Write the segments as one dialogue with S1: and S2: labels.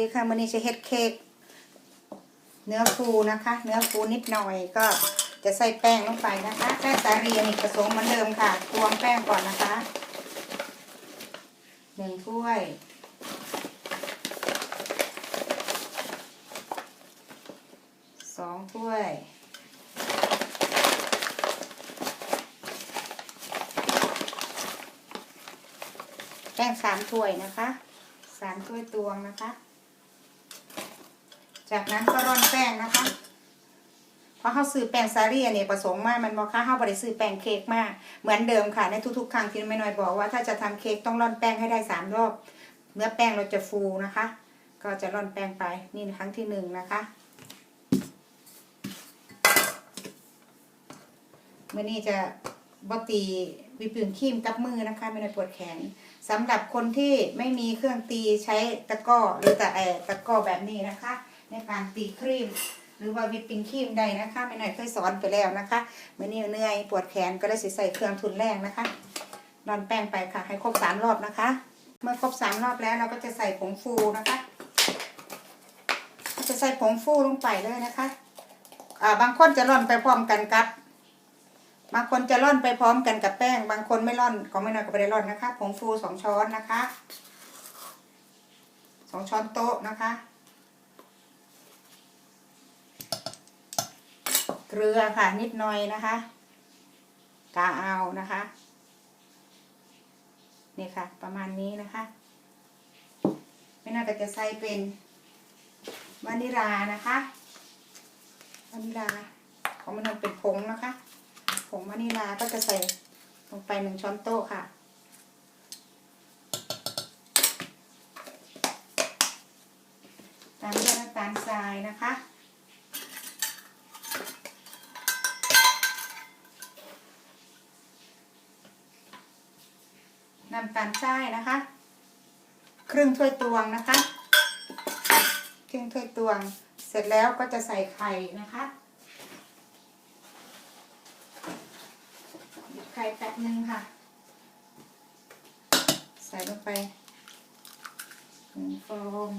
S1: ดีค่ะมันนี้จะเฮ็ดเค้กเนื้อฟูนะคะ เนื้อฟูนิดหน่อยก็จะใส่แป้งลงไปนะคะ แป้งสาลีนี่ผสมเหมือนเดิมค่ะตวงแป้งก่อนนะคะหนึ่งถ้วยสองถ้วยแป้งสามถ้วยนะคะสามถ้วยตวงนะคะ จากนั้นก็ร่อนแป้งนะคะ เพราะเขาซื้อแป้งสาลี่อันนี้ประสงค์มากมันบอกค่ะเขาบริซื้อแป้งเค้กมากเหมือนเดิมค่ะในทุกๆ ครั้งที่แม่น้อยบอกว่าถ้าจะทำเค้กต้องร่อนแป้งให้ได้สามรอบเนื้อแป้งเราจะฟูนะคะ ก็จะร่อนแป้งไปนี่ครั้งที่หนึ่งนะคะเมื่อนี้จะบตีวิปปิ้งครีมกับมือนะคะไม่ได้ปวดแขนสำหรับคนที่ไม่มีเครื่องตีใช้ตะก้อหรือต่เออตะก้อแบบนี้นะคะ ในการตีครีม หรือว่าวิปปิ้งครีมใดนะคะไม่หน่อยเคยสอนไปแล้วนะคะเมื่อนี้เหนื่อยปวดแขนก็เลยใส่เครื่องทุนแรงนะคะนอนแป้งไปค่ะให้ครบสามรอบนะคะ เมื่อครบสามรอบแล้วเราก็จะใส่ผงฟูนะคะ จะใส่ผงฟูลงไปเลยนะคะอ่าบางคนจะร่อนไปพร้อมกันกับบางคนจะร่อนไปพร้อมกันกับแป้ง บางคนไม่ร่อนก็ไม่น้อยก็ไม่ได้ร่อนนะคะ ผงฟูสองช้อนนะคะสองช้อนโต๊ะนะคะ เกลือค่ะนิดหน่อยนะคะกาเอานะคะ นี่ค่ะ ประมาณนี้นะคะ ไม่น่าจะใส่เป็นวานิลานะคะวานิลาของมันเป็นผงนะคะผงวานิลาก็จะใส่ลงไปหนึ่งช้อนโต๊ะค่ะตามด้วยน้ำตาลทรายนะคะ น้ำตาลทรายนะคะ ครึ่งถ้วยตวงนะคะ ครึ่งถ้วยตวง เสร็จแล้วก็จะใส่ไข่นะคะหยิบไข่แป๊บนึงค่ะ ใส่ลงไปหนึ่งฟอง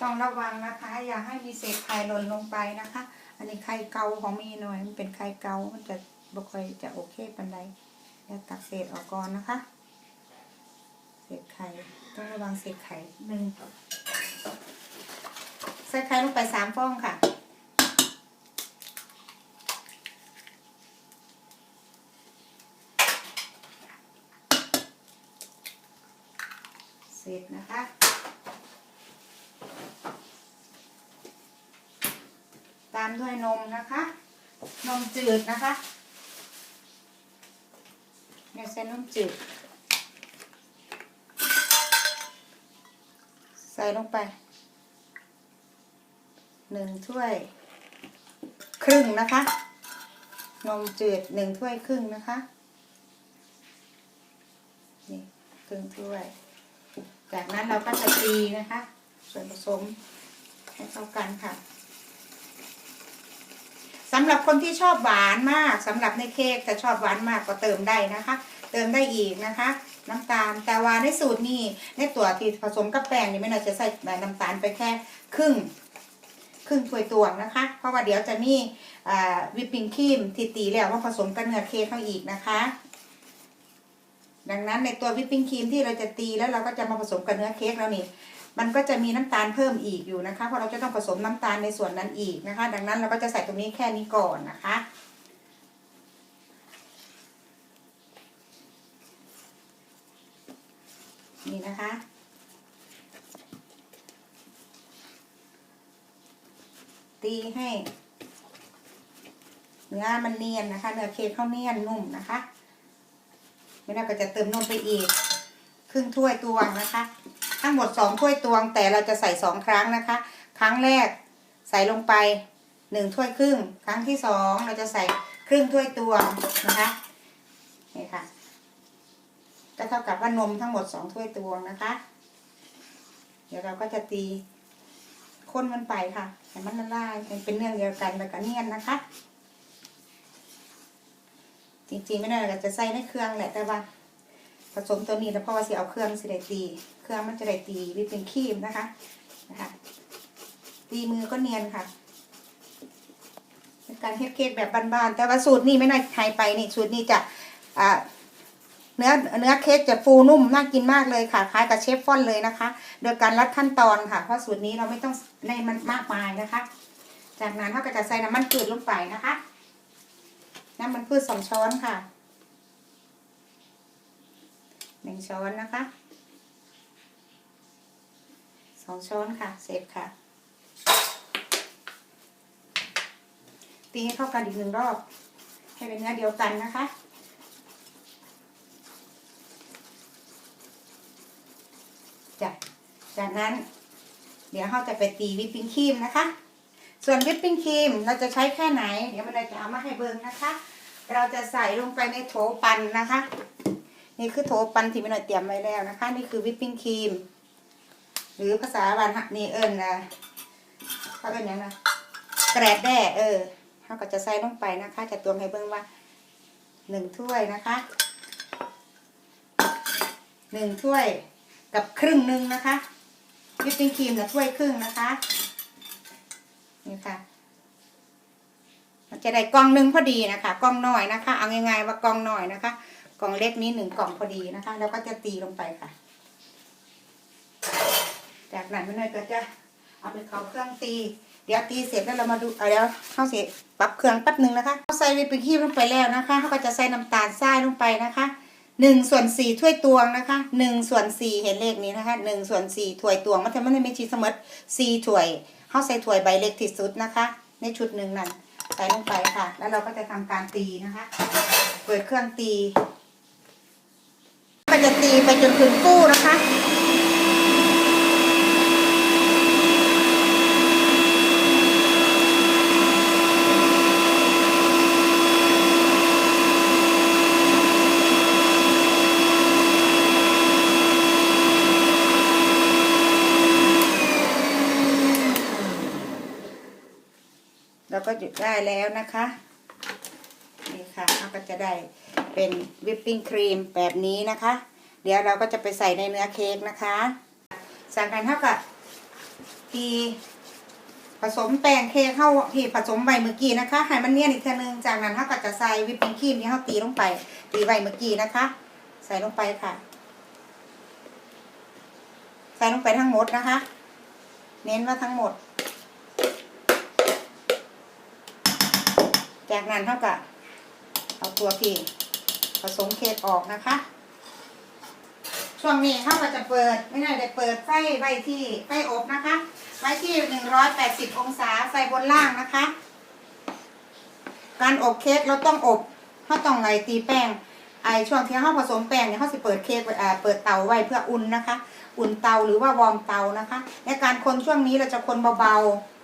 S1: ต้องระวังนะคะ อย่าให้มีเศษไข่หล่นลงไปนะคะ อันนี้ไข่เกาของมีหน่อย มันเป็นไข่เกามันจะบ่ค่อยจะโอเคปันใดเดี๋ยวตักเศษออกก่อนนะคะ เศษไข่ต้องระวังเศษไข่หนึ่งใส่ไข่ลงไปสามฟองค่ะ เสร็จนะคะตามด้วยนมนะคะ นมจืดนะคะเนี่ยใส่นมจืด ใส่ ลงไปหนึ่งถ้วย ครึ่งนะคะ นมจืดหนึ่งถ้วยครึ่งนะคะนี่ครึ่งถ้วย จากนั้นเราก็จะตีนะคะ ส่วนผสมให้เข้ากันค่ะสำหรับคนที่ชอบหวานมากสำหรับในเค้กแต่ชอบหวานมากก็เติมได้นะคะ เติมได้อีกนะคะ น้ำตาล แต่ว่าในสูตรนี้ในตัวที่ผสมกับแป้งนี่ไม่น่าจะใส่น้ำตาลไปแค่ครึ่งครึ่งถ้วยตวงนะคะ เพราะว่าเดี๋ยวจะมีวิปปิ้งครีมที่ตีแล้วมาผสมกับเนื้อเค้กเข้าอีกนะคะ ดังนั้นในตัววิปปิ้งครีมที่เราจะตีแล้วเราก็จะมาผสมกับเนื้อเค้กแล้วนี่มันก็จะมีน้ำตาลเพิ่มอีกอยู่นะคะ เพราะเราจะต้องผสมน้ำตาลในส่วนนั้นอีกนะคะ ดังนั้นเราก็จะใส่ตรงนี้แค่นี้ก่อนนะคะ นี่นะคะ ตีให้เนื้อมันเนียนนะคะ เนื้อเค้กเข้าเนียนนุ่มนะคะไม่น่าก็จะเติมนมไปอีก ครึ่งถ้วยตวงนะคะ ทั้งหมดสองถ้วยตวง แต่เราจะใส่สองครั้งนะคะ ครั้งแรกใส่ลงไปหนึ่งถ้วยครึ่ง ครั้งที่สองเราจะใส่ครึ่งถ้วยตวงนะคะนี่ค่ะ ก็เท่ากับว่านมทั้งหมดสองถ้วยตวงนะคะ เดี๋ยวเราก็จะตีข้นมันไปค่ะให้มันละลายเป็นเนื้อเดียวกันแล้วก็เนียนนะคะ จริงๆไม่ได้เราจะใส่ในเครื่องแหละแต่ว่าผสมตัวนี้แล้วพราะว่าสิเอาเครื่องสิได้ตี เครื่องมันจะได้ตีวิเป็นครีมนะคะนะคะตีมือก็เนียนค่ะเป็นการเฮ็ดเค้กแบบบ้านๆแต่ว่าสูตรนี้ไม่น่าใครไปนี่สูตรนี้จะอ่า เนื้อเนื้อเค้กจะฟูนุ่มน่ากินมากเลยค่ะคล้ายกับเชฟฟอนเลยนะคะ โดยการลัดขั้นตอนค่ะ เพราะสูตรนี้เราไม่ต้องในมันมากมายนะคะ จากนั้นเขาก็จะใส่น้ำมันพืชลงไปนะคะ น้ำมันพืชสองช้อนค่ะหนึ่งช้อนนะคะสองช้อนค่ะเสร็จค่ะ ตีให้เข้ากันอีกหนึ่งรอบ ให้เป็นเนื้อเดียวกันนะคะ จากจากนั้น เดี๋ยวเราจะไปตีวิปปิ้งครีมนะคะ ส่วนวิปปิ้งครีมเราจะใช้แค่ไหน เดี๋ยวมันจะเอามาให้เบิ่งนะคะ เราจะใส่ลงไปในโถปันนะคะ นี่คือโถปันที่ม่หน่อยเตรียมไว้แล้วนะคะ นี่คือวิปปิ้งครีมหรือภาษาบ้านนี่เอิญนะเขาเอิญยังนะแกรดแด้เออเขาก็จะใส่ลงไปนะคะ จะตวงให้เบิ่งว่าหนึ่งถ้วยนะคะหนึ่งถ้วย กับครึ่งหนึ่งนะคะวิปปิ้งครีมนะถ้วยครึ่งนะคะนี่ค่ะมันจะได้กล่องหนึ่งพอดีนะคะกล่องน้อยนะคะ เอาง่ายๆว่ากล่องน้อยนะคะกล่องเล็กนี้หนึ่งกล่องพอดีนะคะ แล้วก็จะตีลงไปค่ะ จากนั้นมันเลยก็จะเอาไปเข้าเครื่องตี เดี๋ยวตีเสร็จแล้วเรามาดูเอาเดี๋ยวเข้าเสร็จปรับเครื่องแป๊บหนึ่งนะคะเอาใส่วิปปิ้งครีมลงไปแล้วนะคะเขาก็จะใส่น้ำตาลทรายลงไปนะคะ หนึ่งส่วนสี่ถ้วยตวงนะคะหนึ่งส่วนสี่เห็นเลขนี้นะคะหนึ่งส่วนสี่ถ้วยตวงมันจะไม่ไม่ชีสมอสี่ถ้วยเขาใส่ถ้วยใบเล็กที่สุดนะคะ ในชุดหนึ่งนั่นใส่ลงไปค่ะ แล้วเราก็จะทำการตีนะคะ เปิดเครื่องตีก็จะตีไปจนถึงกู้นะคะ ก็หยุดได้แล้วนะคะ นี่ค่ะเราก็จะได้เป็นวิปปิ้งครีมแบบนี้นะคะ เดี๋ยวเราก็จะไปใส่ในเนื้อเค้กนะคะ สั่งกันเท่ากับทีผสมแป้งเค้กเข้าที่ผสมใบเมื่อกี้นะคะให้มันเนียนอีกทีนึงจากนั้นเท่ากับจะใส่วิปปิ้งครีมที่เขาตีลงไป ตีใบเมื่อกี้นะคะ ใส่ลงไปค่ะ ใส่ลงไปทั้งหมดนะคะ เน้นว่าทั้งหมด จากนั้นเท่ากับเอาตัวที่ผสมเค้กออกนะคะ ช่วงนี้เขาก็จะเปิดไม่ได้ได้เปิดไฟไว้ที่ไฟอบนะคะ ไว้ที่หนึ่งร้อยแปดสิบองศาไฟบนล่างนะคะ การอบเค้กเราต้องอบเขาต้องไงตีแป้งไอช่วงที่เขาผสมแป้งเนี่ยเขาสิเปิดเค้กเปิดเตาไว้เพื่ออุ่นนะคะ อุ่นเตาหรือว่าวอร์มเตานะคะในการคนช่วงนี้เราจะคนเบาๆ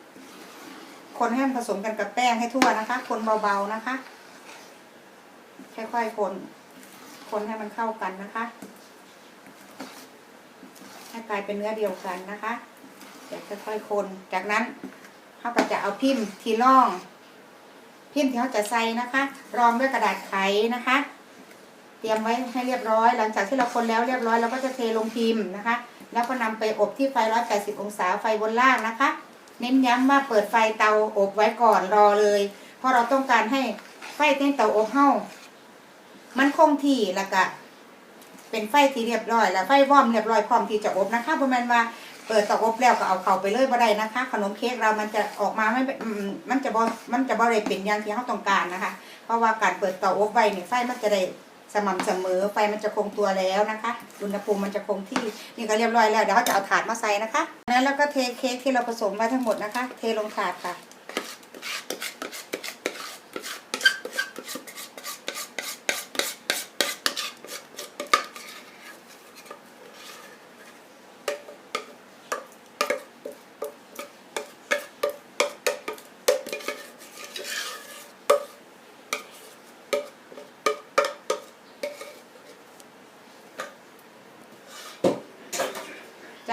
S1: คนให้มันผสมกันกับแป้งให้ทั่วนะคะ คนเบาๆนะคะ ค่อยๆคน คนให้มันเข้ากันนะคะให้กลายเป็นเนื้อเดียวกันนะคะเดี๋ยวค่อยๆคน จากนั้นเขาก็จะเอาพิมพ์ที่ร่อง พิมพ์ที่เขาจะใส่นะคะ รองด้วยกระดาษไขนะคะ เตรียมไว้ให้เรียบร้อย หลังจากที่เราคนแล้วเรียบร้อยเราก็จะเทลงพิมพ์นะคะ แล้วก็นำไปอบที่ไฟ 180 องศาไฟบนล่างนะคะ เน้นย้ำว่าเปิดไฟเตาอบไว้ก่อนรอเลย เพราะเราต้องการให้ไฟในเตาอบเฮามันคงที่แล้วก็เป็นไฟที่เรียบร้อย แล้วไฟวอร์มเรียบร้อยพร้อมที่จะอบนะคะประมาณว่าเปิดเตาอบแล้วก็เอาเข้าไปเลยบ่ได้นะคะ ขนมเค้กเรามันจะออกมาไม่มมันจะบ่มันจะบ่ได้เป็นอย่างที่เราต้องการนะคะ เพราะว่าการเปิดเตาอบไว้เนี่ยไฟมันจะได้ สม่ำเสมอไฟมันจะคงตัวแล้วนะคะ อุณหภูมิมันจะคงที่นี่ก็เรียบร้อยแล้วเดี๋ยวเขาจะเอาถาดมาใส่นะคะนั้นแล้วก็เทเค้กที่เราผสมไว้ทั้งหมดนะคะ เทลงถาดค่ะ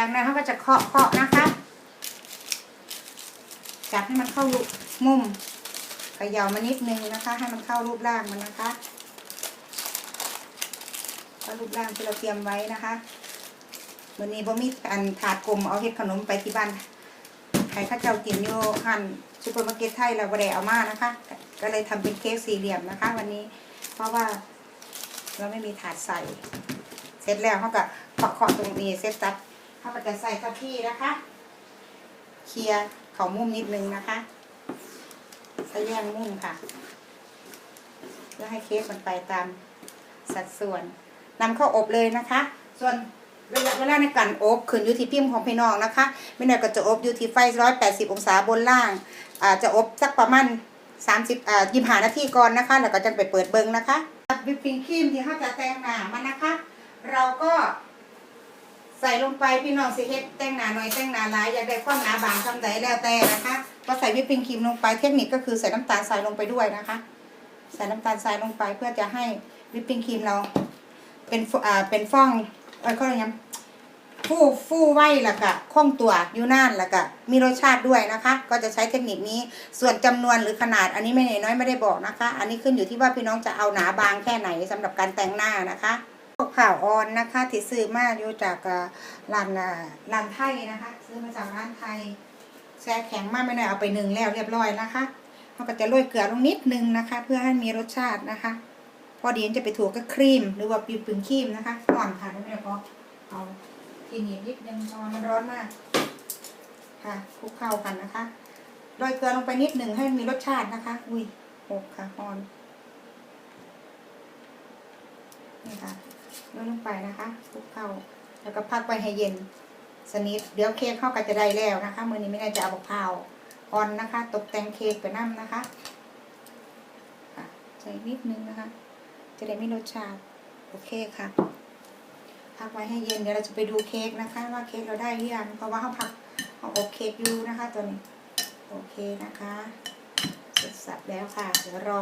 S1: จากนั้นเขาก็จะเคาะเคาะนะคะ จับให้มันเข้ารูป มุมขย่ามานิดนึงนะคะ ให้มันเข้ารูปร่างมันนะคะเข้ารูปร่างที่เราเตรียมไว้นะคะวันนี้บ่มีอันถาดกลมเอาเฮ็ดขนมไปที่บ้านใครข้าเจ้ากินอยู่หันซูเปอร์มาร์เก็ตไทยเราบไดเอามานะคะ ก็เลยทำเป็นเค้กสี่เหลี่ยมนะคะ วันนี้ เพราะว่าเราไม่มีถาดใส่ เสร็จแล้วเขาก็เคาะเคาะตรงนี้เสร็จตับเขาก็จะใส่กะทินะคะ เคลียร์เขามุมนิดนึงนะคะ ใส่แยงมุมค่ะเพื่อให้เค้กมันไปตามสัดส่วนนำเข้าอบเลยนะคะ ส่วนระยะเวลาในการอบขึ้นอยู่ที่พิมพ์ของพี่น้องนะคะไม่นานก็จะอบอยู่ที่ไฟ180องศาบนล่างอาจะอบสักประมาณ30อ่า25นาทีก่อนนะคะ แล้วก็จะไปเปิดเบิงนะคะวิปปิ้งครีมที่เขาจะแต่งหน้ามันนะคะ เราก็ใส่ลงไปพี่น้องสิเฮ็ดแต่งหน้าหน่อยแต่งหน้าหลายอยากได้ความหนาบางคำใดแล้วแต่นะคะ ก็ใส่วิปปิ้งครีมลงไปเทคนิคก็คือใส่น้ำตาลทรายลงไปด้วยนะคะ ใส่น้ำตาลทรายลงไปเพื่อจะให้วิปปิ้งครีมเรา เป็นฟอ่าเป็นฟองเอ้ยเขาเรียกยังฟู่ฟู่ไว้แล้วก็คล่องตัวอยู่นานล้วก็มีรสชาติด้วยนะคะ ก็จะใช้เทคนิคนี้ส่วนจำนวนหรือขนาดอันนี้ไม่เนน้อยไม่ได้บอกนะคะ อันนี้ขึ้นอยู่ที่ว่าพี่น้องจะเอาหนาบางแค่ไหนสำหรับการแต่งหน้านะคะข่าวออนนะคะที่ซื้อมาอยู่จากร้านร้านไทยนะคะ ซื้อมาจากร้านไทย แช่แข็งมากไม่ได้เอาไปหนึ่งแล้วเรียบร้อยนะคะเราก็จะโรยเกลือลงนิดนึงนะคะ เพื่อให้มีรสชาตินะคะ พอดีนจะไปถูกกับครีม หรือว่าปิวปิ่งครีมนะคะก่อนค่ะไม่ได้พอเอาทีนี้นิดนึงตอนมันร้อนมาก ค่ะคลุกเข้ากันนะคะโรยเกลือลงไปนิดหนึ่งให้มีรสชาตินะคะ อุ้ยหกค่ะฮอนนี่ค่ะโรยลงไปนะคะคลุกเข้า แล้วก็พักไว้ให้เย็น สนิทเดี๋ยวเค้กเข้าก็จะได้แล้วนะคะมือนี้ไม่ได้จะเอาบะพร้าวอ่อนนะคะ ตกแต่งเค้กไปน้ำนะคะค่ะใส่นิดนึงนะคะ จะได้ไม่รสชาติโอเคค่ะพักไว้ให้เย็นเดี๋ยวเราจะไปดูเค้กนะคะ ว่าเค้กเราได้หรือยังเพราะว่าเขาพักเขาอบเค้กอยู่นะคะตัวนี้โอเคนะคะเสร็จสับแล้วค่ะเดี๋ยวรอ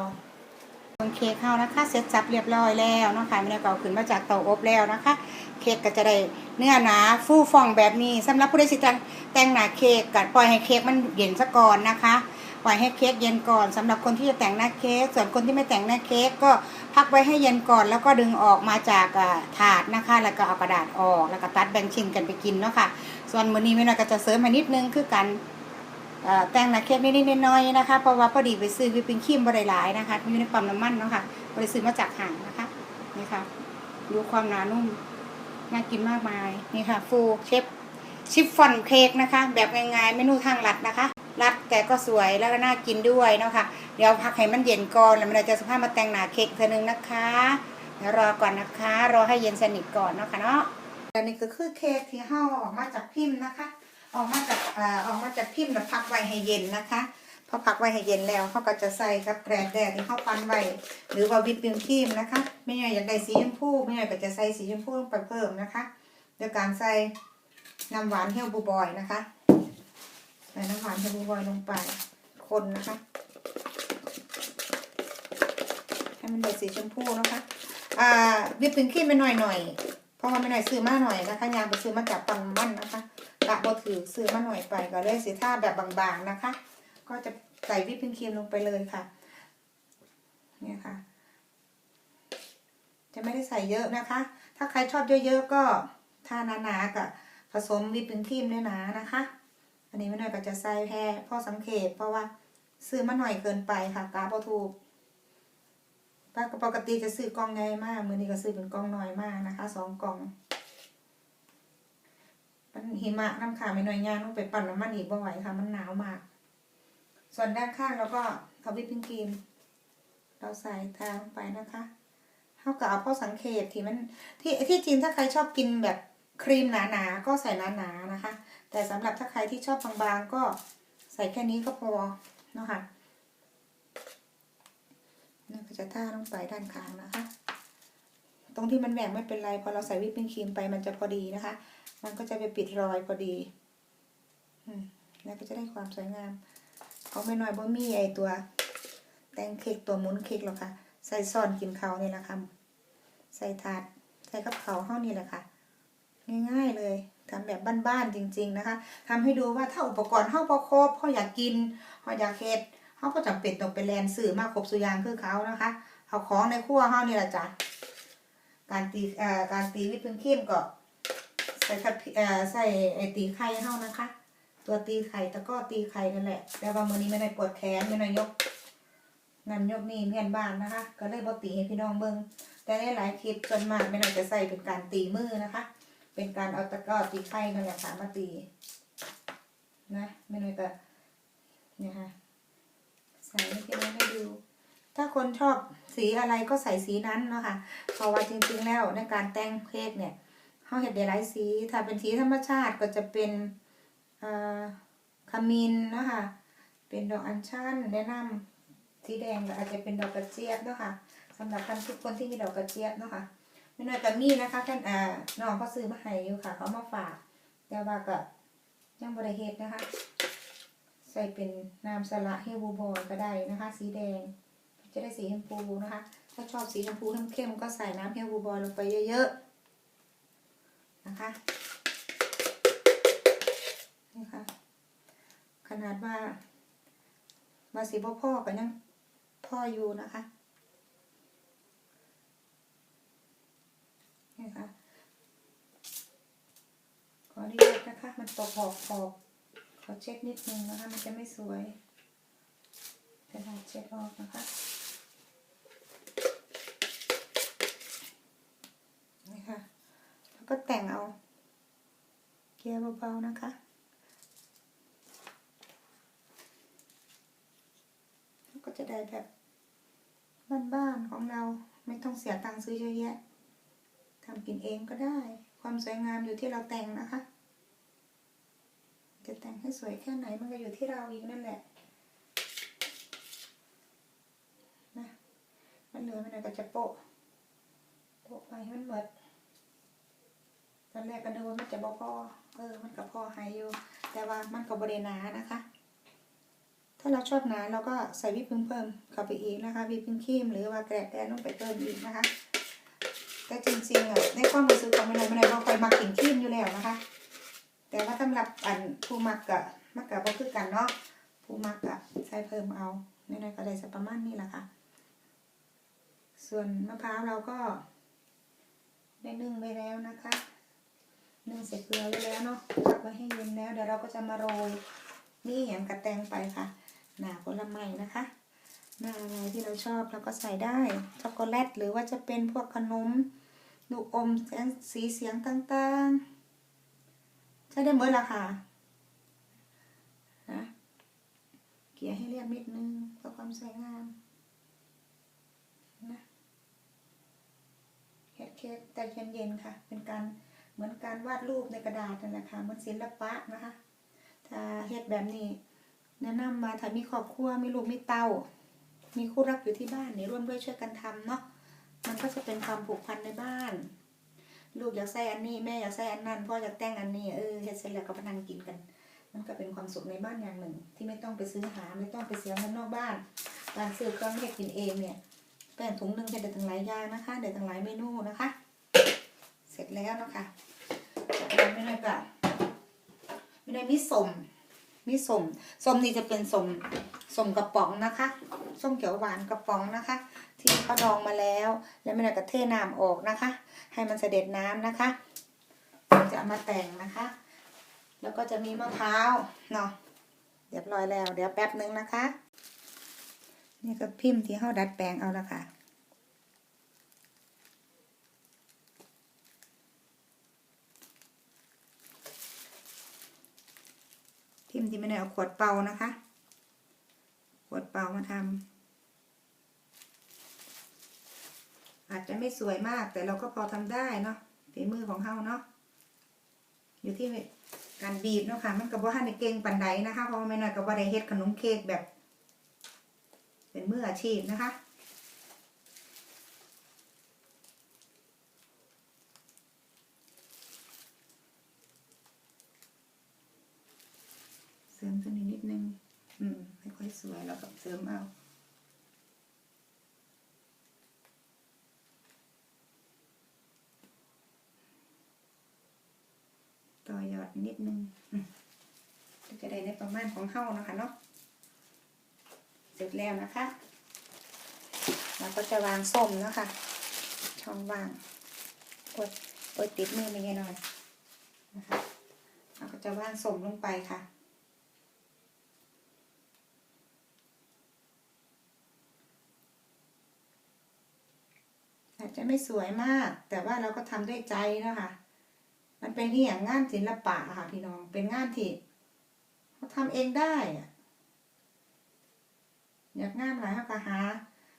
S1: โอเคเข้านะคะ เสร็จสับเรียบร้อยแล้วนะคะไม่ได้เก่าขึ้นมาจากเตาอบแล้วนะคะ เค้กก็จะได้เนื้อหนาฟูฟ่องแบบนี้สำหรับผู้ใดสิจังแต่งหน้าเค้กกัดปล่อยให้เค้กมันเย็นซะก่อนนะคะปล่อยให้เค้กเย็นก่อนสำหรับคนที่จะแต่งหน้าเค้กส่วนคนที่ไม่แต่งหน้าเค้กก็พักไว้ให้เย็นก่อน แล้วก็ดึงออกมาจากถาดนะคะ แล้วก็เอากระดาษออกแล้วก็ตัดแบ่งชิ้นกันไปกินเนาะค่ะส่วนมื้อนี้แม่น้อยก็จะเสริมมานิดนึงคือกัน แต่งหน้าเค้กนิดๆน้อยๆนะคะ เพราะว่าพอดีไปซื้อวิปปิ้งครีมบริหลายนะคะอยู่ในปั๊มน้ำมันเนาะค่ะบริซื้อมาจากห้างนะคะนี่ค่ะ ดูความหนานุ่มน่ากินมากมายนี่ค่ะ ฟูเชฟชิฟฟ่อนเค้กนะคะ แบบง่ายๆเมนูทางลัดนะคะรัดแต่ก็สวยแล้วก็น่ากินด้วยเนาะค่ะเดี๋ยวพักให้มันเย็นก่อนแล้วมันจะสภาพมาแต่งหนาเค้กเธอนึงนะคะเดี๋ยวรอก่อนนะคะ รอให้เย็นสนิทก่อนเนาะค่ะเนาะอันนี้ก็คือเค้กที่ห่อออกมาจากพิมพ์นะคะ ออกมาจากอ่าออกมาจากพิมพ์แล้วพักไว้ให้เย็นนะคะพอพักไว้ให้เย็นแล้วเขาก็จะใส่กับแกรนแดดที่เขาปั้นไว้หรือว่าวิปปิ้งครีมนะคะไม่ใหญ่อยากได้สีชมพูไม่ใหญ่ก็จะใส่สีชมพูลงไปเพิ่มนะคะโดยการใส่น้ำหวานเฮลบูบอยนะคะใส่น้ำหวานเฮลบูบอยลงไปคนนะคะให้มันได้สีชมพูนะคะอ่าวิปปิ้งครีมไปหน่อยหน่อยเพราะว่าไม่หน่อยซื้อมาหน่อยนะคะยางไปซื้อมาจากปังมั่นนะคะ กะบอถือซื้อมาหน่อยไปก็เลยสีท่าแบบบางๆนะคะ ก็จะใส่วิปปิ้งครีมลงไปเลยค่ะ เนี่ยค่ะ จะไม่ได้ใส่เยอะนะคะ ถ้าใครชอบเยอะๆก็ทาหนาๆกับผสมวิปปิ้งครีมด้วยนะนะคะ อันนี้ไม่หน่อยก็จะใส่แค่พ่อสังเกตเพราะว่าซื้อมาหน่อยเกินไปค่ะกาบอถูกปกติจะซื้อกล่องใหญ่มากมือนี้ก็ซื้อเป็นกล่องน้อยมากนะคะสองกล่อง มันหิมะน้ำขาไม่น้อยงานต้องไปปั่นน้ำมันอีกบ่ไหวค่ะ มันหนาวมาก ส่วนด้านข้างเราก็เอาวิปปิ้งครีมเราใส่ทาลงไปนะคะเท่ากับเอาพ่อสังเกตที่มันที่ที่จริงถ้าใครชอบกินแบบครีมหนาๆก็ใส่หนาๆนะคะ แต่สำหรับถ้าใครที่ชอบบางๆก็ใส่แค่นี้ก็พอเนาะค่ะนี่ก็จะท่าลงไปด้านข้างนะคะ ตรงที่มันแหว่งไม่เป็นไรพอเราใส่วิปปิ้งครีมไปมันจะพอดีนะคะ มันก็จะไปปิดรอยพอดี อืม แล้วก็จะได้ความสวยงามเขาไม่น้อยบ่มีไอตัว แตงเค้กตัวมุนเค้กหรอกค่ะ ใส่ซ่อนกินเขานี่แหละค่ะ ใส่ถาด ใส่กับเขาเท่านี้แหละค่ะ ง่ายๆเลยทำแบบบ้านๆจริง ๆนะคะทำให้ดูว่าถ้าอุปกรณ์เท่าพอครบเขาอยากกินเขาอยากเฮ็ดเขาก็จำเป็นต้องไปแลนสื่อมาครบสุยางคือเขานะคะ เอาของในครัวเขานี่แหละจ้ะการตีเอ่อการตีวิปปิ้งครีมก็ ใส่ขัดเอ่อใส่ไอตีไข่เขานะคะ ตัวตีไข่ตะก้อตีไข่นั่นแหละ แต่ว่ามือนี้ไม่ได้ปวดแขนไม่ได้ยกนั่นยกนี่เมียนบ้านนะคะ ก็เลยบอตีให้พี่น้องเบิงแต่ในหลายคลิปจนมากไม่ได้จะใส่เป็นการตีมือนะคะ เป็นการเอาตะก้อตีไข่นั่นแหละค่ะมาตีนะไม่น้อยก็เนี่ยค่ะใส่ให้พี่น้องให้ดูถ้าคนชอบสีอะไรก็ใส่สีนั้นเนาะค่ะเพราะว่าจริงๆแล้วในการแต่งเค้กเนี่ย เขาเห็นได้หลายสี ถ้าเป็นสีธรรมชาติก็จะเป็นขมิ้นเนาะค่ะเป็นดอกอัญชันแนะนำสีแดงก็อาจจะเป็นดอกกระเจี๊ยบเนาะค่ะสำหรับท่านทุกคนที่มีดอกกระเจี๊ยบเนาะค่ะไม่น้อยก็มีนะคะท่านอ่าน้องเขาซื้อมาให้อยู่ค่ะ เขามาฝากแต่ว่าก็ยังบริเฮ็ดนะคะ ใส่เป็นน้ำสละเฮบูบอยก็ได้นะคะ สีแดง จะได้สีชมพูนะคะ ถ้าชอบสีชมพูเข้มๆก็ใส่น้ำเฮบูบอยลงไปเยอะๆ นะคะนี่ค่ะ ขนาดว่ามาสีพ่อพ่อก็ยังพ่ออยู่นะคะนี่ค่ะขออนุญาตนะคะ มันตกขอบขอบขอเช็ดนิดนึงนะคะ มันจะไม่สวยกระดาษเช็ดออกนะคะ นี่ค่ะ แล้ว ก็แต่งเอา เกลียร์เบาๆนะคะก็จะได้แบบบ้านๆของเราไม่ต้องเสียตังค์ซื้อเยอะแยะทำกินเองก็ได้ ความสวยงามอยู่ที่เราแต่งนะคะ จะแต่งให้สวยแค่ไหนมันก็อยู่ที่เราอีกนั่นแหละนะมันเหลือมันก็จะโปะโปะไปให้มันหมด ตอนแรกก็นึกว่ามันจะบอพอเออ มันก็พอหายอยู่ แต่ว่ามันก็บริหนานะคะ ถ้าเราชอบหนาเราก็ใส่วิปครีมเพิ่มเข้าไปอีกนะคะวิปครีมครีมหรือว่าแกระแตลงไปเติมอีกนะคะ แต่จริงๆอะในความรู้สึกของไม่ได้ไม่ได้ว่าคอยมากินครีมอยู่แล้วนะคะ แต่ว่าสำหรับอันผู้มักกะมักกะบ่คือกันเนาะผู้มักกะใส่เพิ่มเอาในนั้นก็ได้สักประมาณนี้แหละค่ะ ส่วนมะพร้าวเราก็ได้นึ่งไว้แล้วนะคะ นึ่งเสร็จเกลือไว้แล้วเนาะพักไว้ให้เย็นแล้ว เดี๋ยวเราก็จะมาโรยนี่อย่างกระแตงไปค่ะ หนาผลไม้นะคะหน้าอะไรที่เราชอบเราก็ใส่ได้ ช็อกโกแลตหรือว่าจะเป็นพวกขนมลูกอมแสงสีเสียงต่างๆ ใช้ได้เมื่อละค่ะนะเกี่ยให้เรียบนิดนึงเพื่อความสวยงามนะเฮ็ดเค้กแต่เย็นๆค่ะ เป็นการ เหมือนการวาดรูปในกระดาษนั่นแหละค่ะเหมือนศิลปะนะคะถ้าเฮ็ดแบบนี้ แนะนำมาถ้ามีครอบครัวมีลูกมีเต้า มีคู่รักอยู่ที่บ้านนี่ร่วมด้วยช่วยกันทำเนาะมันก็จะเป็นความผูกพันในบ้าน ลูกอยากใส่อันนี้แม่อยากใส่อันนั้นพ่ออยากแต่งอันนี้เออเฮ็ดเสร็จแล้วก็มานั่งกินกัน มันก็เป็นความสุขในบ้านอย่างหนึ่ง ที่ไม่ต้องไปซื้อหาไม่ต้องไปเสียเงินนอกบ้านการซื้อเครื่องเฮ็ดกินเองเนี่ยแป้งถุงหนึ่งจะได้ตั้งหลายอย่างนะคะได้ตั้งหลายเมนูนะคะ สร็จแล้วนะคะไม่ได้ก็ไม่ได้มีสมมีสมสมนี่จะเป็นสมสมกระป๋องนะคะส้มเขียวหวานกระป๋องนะคะ ที่เขาดองมาแล้ว แล้วไม่ได้ก็เทน้ำออกนะคะ ให้มันเสด็จน้ำนะคะจะเอามาแต่งนะคะ แล้วก็จะมีมะพร้าวเนาะเรียบร้อยแล้ว เดี๋ยวแป๊บนึงนะคะ นี่ก็พิมพ์ที่เขาดัดแปลงเอาละค่ะ มที่ไม่ได้เอาขวดเปล่านะคะ ขวดเปล่ามาทำอาจจะไม่สวยมากแต่เราก็พอทำได้เนาะฝีมือของเขาเนาะอยู่ที่การบีบเนาะค่ะ มันกับว่าให้ในเก่งปันไดนะคะ เพราะว่าไม่น้อยกับว่าได้เฮ็ดขนมเค้กแบบ เป็นมืออาชีพนะคะ เสริมตัวนี้นิดนึง อืมไม่ค่อยสวยแล้วก็เสริมเอาต่อยอดนิดนึงก็จะได้ในประมาณของเฮ้านะคะเนาะ เสร็จแล้วนะคะ เราก็จะวางส้มเนาะคะช่องว่างกดกดติดมือไม่แน่นอนนะคะ เราก็จะวางส้มลงไปค่ะ จะไม่สวยมาก แต่ว่าเราก็ทำด้วยใจนะคะมันเป็นที่อย่างงานศิลปะค่ะพี่น้องเป็นงานที่เขาทำเองได้อะอยากงานหลายเขาก็หา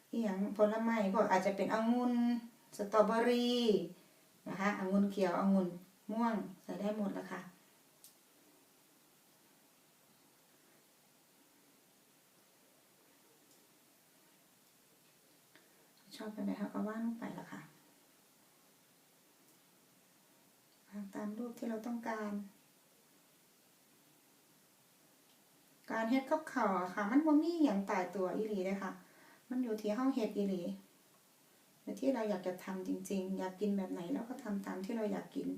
S1: ที่อย่างผลไม้ก็อาจจะเป็นองุ่นสตรอเบอรี่นะคะองุ่นเขียวองุ่นม่วงใส่ได้หมดแล้วค่ะ ชอบแบบไหนเขาก็วาดลงไปละค่ะวางตามรูปที่เราต้องการ การเฮ็ดกับข้าค่ะ มันบ่มีอย่างตายตัวอีหลีเลยค่ะ มันอยู่ที่เฮาเฮ็ดอีหลีที่เราอยากจะทำจริง ๆ อยากกินแบบไหนเราก็ทำตามที่เราอยากกิน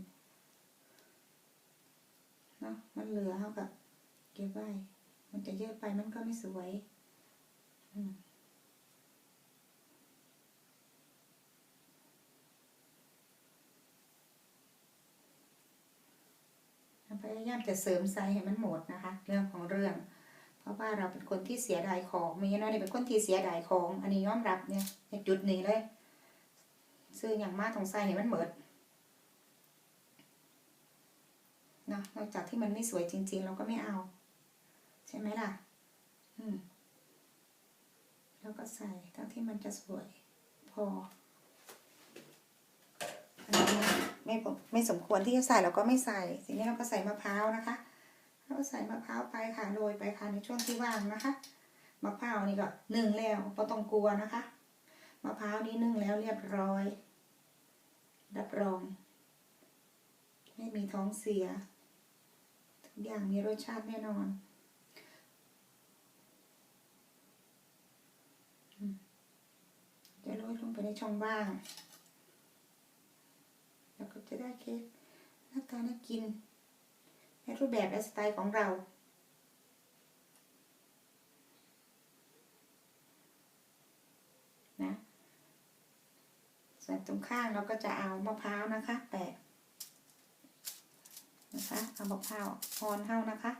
S1: เนาะมันเหลือเฮากับเก็บไว้ มันจะเยอะไปมันก็ไม่สวย อืม พยายามจะเสริมไซส์ให้มันหมดนะคะ เรื่องของเรื่อง เพราะว่าเราเป็นคนที่เสียดายของมีน้อยเนี่ยเป็นคนที่เสียดายของ อันนี้ยอมรับเนี่ยในจุดนี้เลย ซื้ออย่างมากของไซส์ให้มันหมดนะนอกจากที่มันไม่สวยจริง ๆ เราก็ไม่เอา ใช่ไหมล่ะ อืมแล้วก็ใส่ทั้งที่มันจะสวยพอ ไม่ไม่สมควรที่จะใส่เราก็ไม่ใส่ทีนี้เราก็ใส่มะพร้าวนะคะเราก็ใส่มะพร้าวไปค่ะโรยไปค่ะในช่วงที่ว่างนะคะมะพร้าวนี่ก็นึ่งแล้วพอต้องกลัวนะคะมะพร้าวนี้นึ่งแล้วเรียบร้อย รับรอง ไม่มีท้องเสีย ทุกอย่างมีรสชาติแน่นอนจะโรยลงไปในช่องว่าง แล้วก็จะได้เค้กหน้าตาน่ากิน ในรูปแบบและสไตล์ของเรา นะส่วนตรงข้างเราก็จะเอามะพร้าวนะคะแปะนะคะเอามะพร้าวออนเท่านะคะ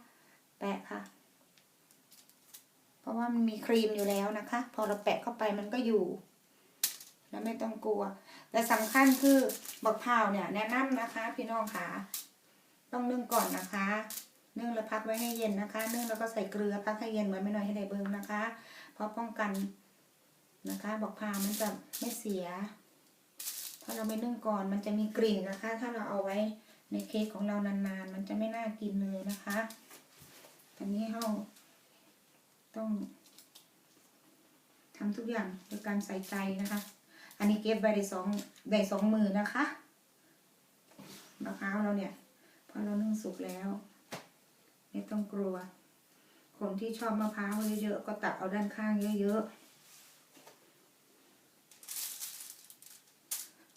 S1: แปะค่ะ เพราะว่ามันมีครีมอยู่แล้วนะคะ พอเราแปะเข้าไปมันก็อยู่ แล้วไม่ต้องกลัว แต่สำคัญคือบักพาวเนี่ย แนะนำนะคะ พี่น้องค่ะ ต้องนึ่งก่อนนะคะ นึ่งแล้วพักไว้ให้เย็นนะคะ นึ่งแล้วก็ใส่เกลือพักให้เย็นเหมือนไม่น้อยให้ได้เบิ่งนะคะ เพราะป้องกันนะคะบักพาวมันจะไม่เสีย ถ้าเราไม่นึ่งก่อนมันจะมีกลิ่นนะคะ ถ้าเราเอาไว้ในเค้กของเรานานๆ มันจะไม่น่ากินเลยนะคะอันนี้เราต้องทำทุกอย่างโดยการใส่ใจนะคะ อันนี้เก็บไว้ได้สองได้สองมือนะคะมะพร้าวเราเนี่ยพอเรานึ่งสุกแล้วไม่ต้องกลัว คนที่ชอบมะพร้าวเยอะๆก็ตักเอาด้านข้างเยอะๆ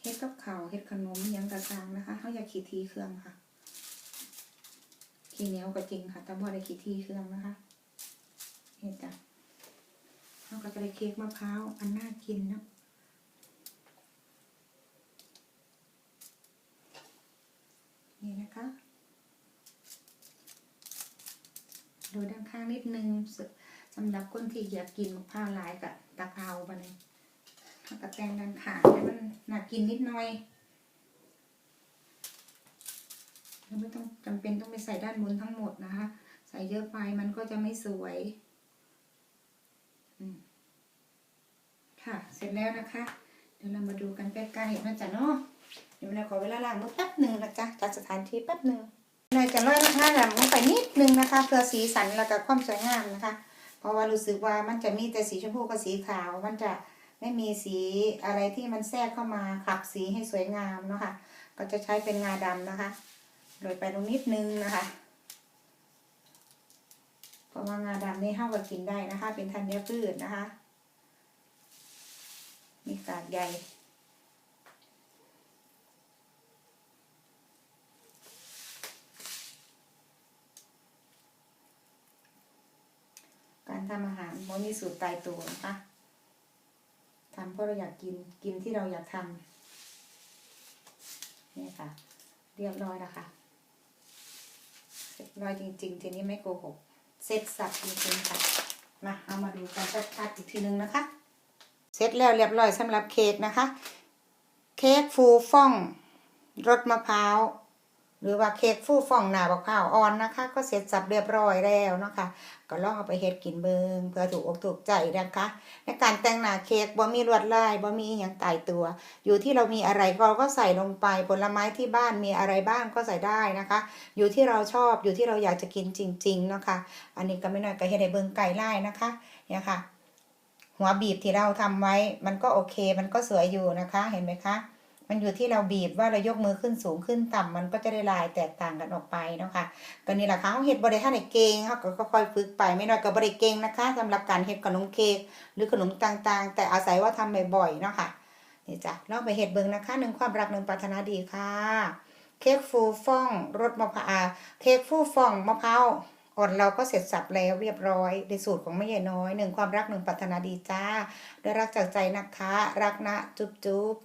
S1: เฮ็ดกับข้าวเฮ็ดขนมยังกระซังนะคะเขาอยากขีดทีเครื่องค่ะขี้เหนียวก็จริงค่ะ แต่บ่ได้ขีดทีเครื่องนะคะเฮ็ดจ้ะเขาก็จะได้เค้กมะพร้าวอันน่ากินนะ นี่นะคะ ดูด้านข้างนิดนึงสำหรับคนที่อยากกินมะพร้าวลายกับตะเอาไปเลยถ้ากระแตงด้านข้างให้มันน่ากินนิดหน่อยแล้วไม่ต้องจำเป็นต้องไปใส่ด้านบนทั้งหมดนะคะ ใส่เยอะไปมันก็จะไม่สวยค่ะ เสร็จแล้วนะคะ เดี๋ยวเรามาดูกันใกล้ๆนะจ๊ะเนาะ เดี๋ยวเราขอเวลาล้างมือแป๊บหนึ่งนะจ๊ะจากสถานที่แป๊บหนึ่งนายจะร้อยนะคะแหลมลงไปนิดนึงนะคะ เพื่อสีสันแล้วก็ความสวยงามนะคะ เพราะว่ารู้สึกว่ามันจะมีแต่สีชมพูกับสีขาว มันจะไม่มีสีอะไรที่มันแทรกเข้ามาขับสีให้สวยงามเนาะคะก็จะใช้เป็นงาดำนะคะโรยไปตรงนิดนึงนะคะเพราะว่างาดำนี่เข้ากับกินได้นะคะ เป็นธัญพืชนะคะ มีกากใยการ ทำอาหารมันมีสูตรตายตัวนะคะทำเพราะเราอยากกินกินที่เราอยากทำนี่ค่ะ เรียบร้อยแล้วค่ะเรียบร้อยจริง ๆ ทีนี้ไม่โกหกเสร็จสับจริงๆค่ะมาเอามาดูกันชัดๆอีกทีนึงนะคะ เสร็จแล้วเรียบร้อยสำหรับเค้กนะคะ เค้กฟูฟ่องรสมะพร้าว หรือว่าเค้กฟูฟ่องหนาบักข้าวอ่อนนะคะ ก็เสร็จสับเรียบร้อยแล้วนะคะ ก็ลองเอาไปเฮ็ดกินเบิงเพื่อถูกอกถูกใจนะคะ ในการแต่งหน้าเค้กบ่มีลวดลายบ่มีอย่างตายตัว อยู่ที่เรามีอะไรเราก็ใส่ลงไปผลไม้ที่บ้านมีอะไรบ้างก็ใส่ได้นะคะ อยู่ที่เราชอบอยู่ที่เราอยากจะกินจริง ๆ นะคะ อันนี้ก็ไม่น่าก็เฮ็ดให้เบิงไก่ไล่นะคะเนี่ยค่ะ หัวบีบที่เราทำไว้มันก็โอเค มันก็สวยอยู่นะคะ เห็นไหมคะ มันอยู่ที่เราบีบว่าเรายกมือขึ้นสูงขึ้นต่ำมันก็จะได้ลายแตกต่างกันออกไปเนาะค่ะก็นี่แหละค่ะเขาเฮ็ดบริท่านในเกงเขาก็ค่อยๆฝึกไปไม่น้อยก็บบริเกงนะคะสำหรับการเฮ็ดขนมเค้กหรือขนมต่างๆ แต่อาศัยว่าทำบ่อยๆเนาะค่ะนี่จ้ะลองไปเฮ็ดเบิ่งนะคะหนึ่งความรักหนึ่งปรารถนาดีค่ะ เค้กฟูฟ่องรสมะพร้าวเค้กฟูฟ่องมะพร้าวอ่อนเราก็เสร็จสับแล้วเรียบร้อย ในสูตรของแม่ใหญ่น้อยหนึ่งความรักหนึ่งปรารถนาดีจ้าด้วยรักจากใจนะคะ รักนะจุ๊บจุ๊บ